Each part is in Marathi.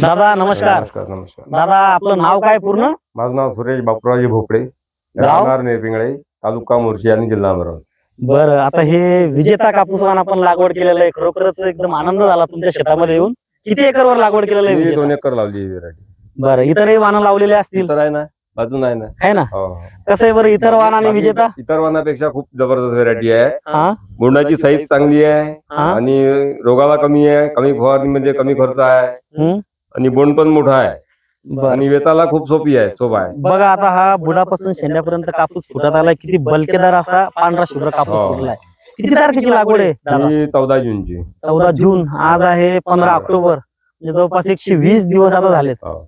दादा नमस्कार. नमस्कार नमस्कार. दादा आपलं नाव काय पूर्ण? माझं नाव सुरेश बापूरावजी भोपळे. गाव? राहणार नेरपिंगळे तालुका मोर्शी आणि जिल्हा अमरावती. बरं आता हे विजेता कापूस वाण आपण लागवड केलेलं आहे खरोखरच एकदम आनंद झाला तुमच्या शेतामध्ये येऊन. किती एकरवर लागवड केलेलं आहे मी विजेता? दोन एकर लावली व्हरायटी. बरं इतरही वाहनं लावलेले असतील? इतर आहे ना अजून आहे ना. आहे ना? हो. कसं आहे बरं इतर वाहन आणि बाकी विजेता? इतर वाहनापेक्षा खूप जबरदस्त व्हरायटी आहे. हा? बोंडाची साईज चांगली आहे हा? आणि रोगाला कमी आहे कमी फवारणीमध्ये कमी खर्च आहे. हम्म. आणि बोंड पण मोठा आहे बरं आणि वेचाला खूप सोपी आहे सोपा आहे बघा आता हा बुडापासून शेंड्यापर्यंत कापूस फुटत आलाय किती बलकेदार असा पांढरा शुभ्र कापूस हो. फुटलाय किती तारखेची लागवड आहे दादा? ही चौदा जूनची चौदा जून आज आहे पंधरा ऑक्टोबर म्हणजे जवळपास एकशे वीस दिवस आता झालेत हो.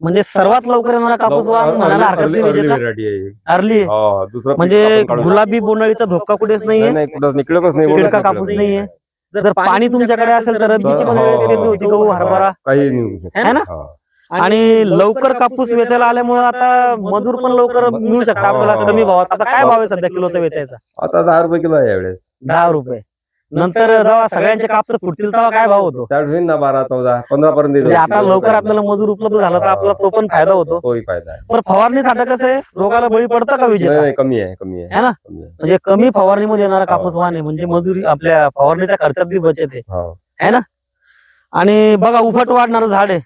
म्हणजे सर्वात लवकर येणारा कापूस वाहन म्हणायला हरकत नाही विजेता व्हरायटी आहे ही. अर्ली हो, दुसरं पीक म्हणजे आपण. गुलाबी बोंडळीचा धोका कुठेच नाहीये नाही नाही नाही कापूस नाहीये. जर पाणी तुमच्याकडे असेल तर रब्बीची पण हो, वेळ हो, केलेली होती हो. गहू हरभरा काही निघू शकतो. है ना? हो. आणि लवकर कापूस वेचायला आल्यामुळे आता मजूर पण लवकर मिळू शकता आपल्याला हो. कमी भावात. आता काय भाव आहे सध्या किलोचा वेचायचा? आता दहा रुपये किलो आहे यावेळेस. दहा रुपये. नंतर जेव्हा सगळ्यांचे कापस फुटतील तेव्हा काय भाव होतो? त्यावेळेस होईल ना बारा चौदा पंधरा पर्यंत येईल. म्हणजे आता लवकर आपल्याला मजूर उपलब्ध झाला तर आपला तो पण फायदा होतो. तोही फायदा आहे. पण फवारणीसाठी कसं आहे? रोगाला बळी पडतं का विजेता? नाही, कमी आहे कमी आहे. है ना? कमी आहे. म्हणजे कमी फवारणीमध्ये येणारा कापूस वाहन आहे म्हणजे मजुरी आपल्या फवारणीच्या खर्चात बी बचत आहे. हो. आणि बघा उफट वाढणारं झाड आहे.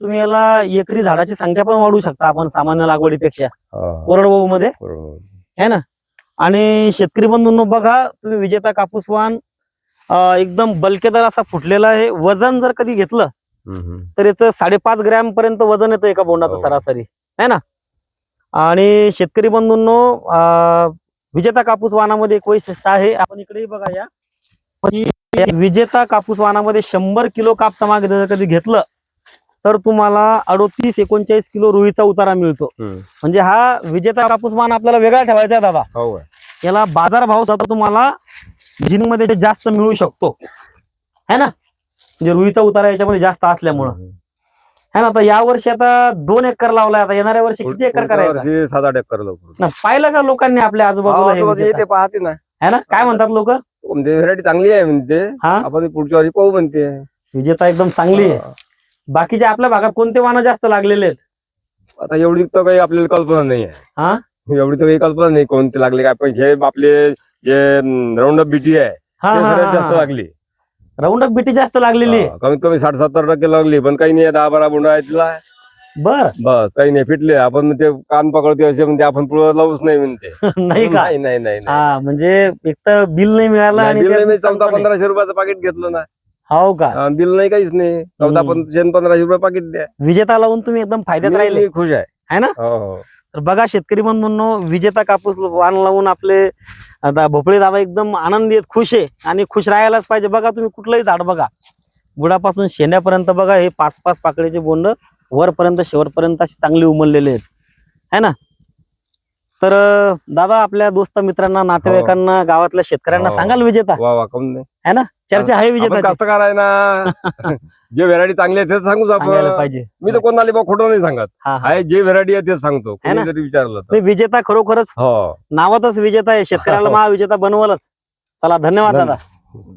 तुम्ही याला एकरी झाडाची संख्या पण वाढवू शकता आपण सामान्य लागवडीपेक्षा. हो, कोरडवाहू. मध्ये बरोबर. है ना? आणि शेतकरी बंधूंनो बघा तुम्ही विजेता कापूस वाहन एकदम बलकेदार असा फुटलेला आहे वजन जर कधी घेतलं. तर याचं साडेपाच ग्रॅम पर्यंत वजन येतं एका बोंडाचं हो. सरासरी है ना आणि शेतकरी बंधूंनो विजेता कापूस वाहनामध्ये एक वैशिष्ट्य आहे आपण इकडेही बघा या विजेता कापूस वाहनामध्ये शंभर किलो कापसामागे जर कधी घेतलं तर तुम्हाला अडोतीस एकोणचाळीस किलो रुईचा उतारा मिळतो. म्हणजे हा विजेता कापूस वाहन आपल्याला वेगळा ठेवायचा आहे दादा हो. याला बाजार भाव सुद्धा तुम्हाला मध्ये जास्त मिळू शकतो. है ना? म्हणजे रुईचा उतारा याच्यामध्ये जास्त असल्यामुळं. है ना? आता या वर्षी आता दोन एकर लावलाय. आता येणाऱ्या वर्षी किती एकर करायचं? वर्षी सात आठ एकर ना पाहिलं का लोकांनी आपल्या आजूबाजूला हे? येते पाहते ना. है ना? काय म्हणतात लोक? म्हणजे व्हरायटी चांगली आहे म्हणते. हा? आपण ती पुढच्या वर्षी पाहू म्हणते. विजेता एकदम चांगली आहे. हा. बाकीच्या आपल्या भागात कोणते वाहनं जास्त लागलेले आहेत? आता एवढी तर काही आपल्याला कल्पना नाही आहे. हा? एवढी तर काही कल्पना नाही कोणते लागले काय पण. हे आपले जे राऊंड अप बीटी आहे हा ते हा, सगळ्यात हा, जास्त हा. लागली. राऊंड अप बीटी जास्त लागलेली. हा, कमीत कमी साठ सत्तर टक्के लागली पण काही नाही दहा बारा बुंडा आहे. तिला बर. बस काही नाही फिटले. आपण म्हणते कान पकडते असे म्हणते आपण पुढे लावूच नाही म्हणते. नाही का? नाही नाही नाही नाही. हा म्हणजे एक तर बिल नाही मिळालं नाही, आणि बिल नाही, मी चौदा. पंधराशे रुपयाचं पाकिट घेतलं ना. हो का? हा, बिल नाही काहीच नाही. चौदा हम्म. पंधराशे पंधराशे रुपये पाकिट द्या. विजेता लावून तुम्ही एकदम फायद्यात मी- राहिले. मी खुश आहे. है ना? हो हो. तर बघा शेतकरी बंधूंनो विजेता कापूस वाण लावून आपले आता भोपळे दादा एकदम आनंदी आहेत खुश आहे आणि खुश राहायलाच पाहिजे. बघा तुम्ही कुठलंही झाड बघा. बुडापासून शेंड्यापर्यंत बघा हे पाच पाच पाकळीचे बोंड वरपर्यंत शेवटपर्यंत अशी चांगली उमललेले आहेत. है ना? तर दादा आपल्या दोस्त मित्रांना नातेवाईकांना गावातल्या शेतकऱ्यांना हो. सांगाल विजेता. वा वा कम नाही है ना? चर्चा आहे विजेता कास्तकार आहे ना जे व्हरायटी चांगली आहे तेच सांगूच सांगायला आपण पाहिजे. मी तर कोणाला बा खोटं नाही सांगत. हा हा. आहे जे व्हरायटी आहे तेच सांगतो. है ना? कोणी जरी विचारलं तर. नाही, विजेता खरोखरच हो. नावातच विजेता आहे. शेतकऱ्याला हो. महाविजेता बनवलच. चला धन्यवाद दादा. धन्यवाद.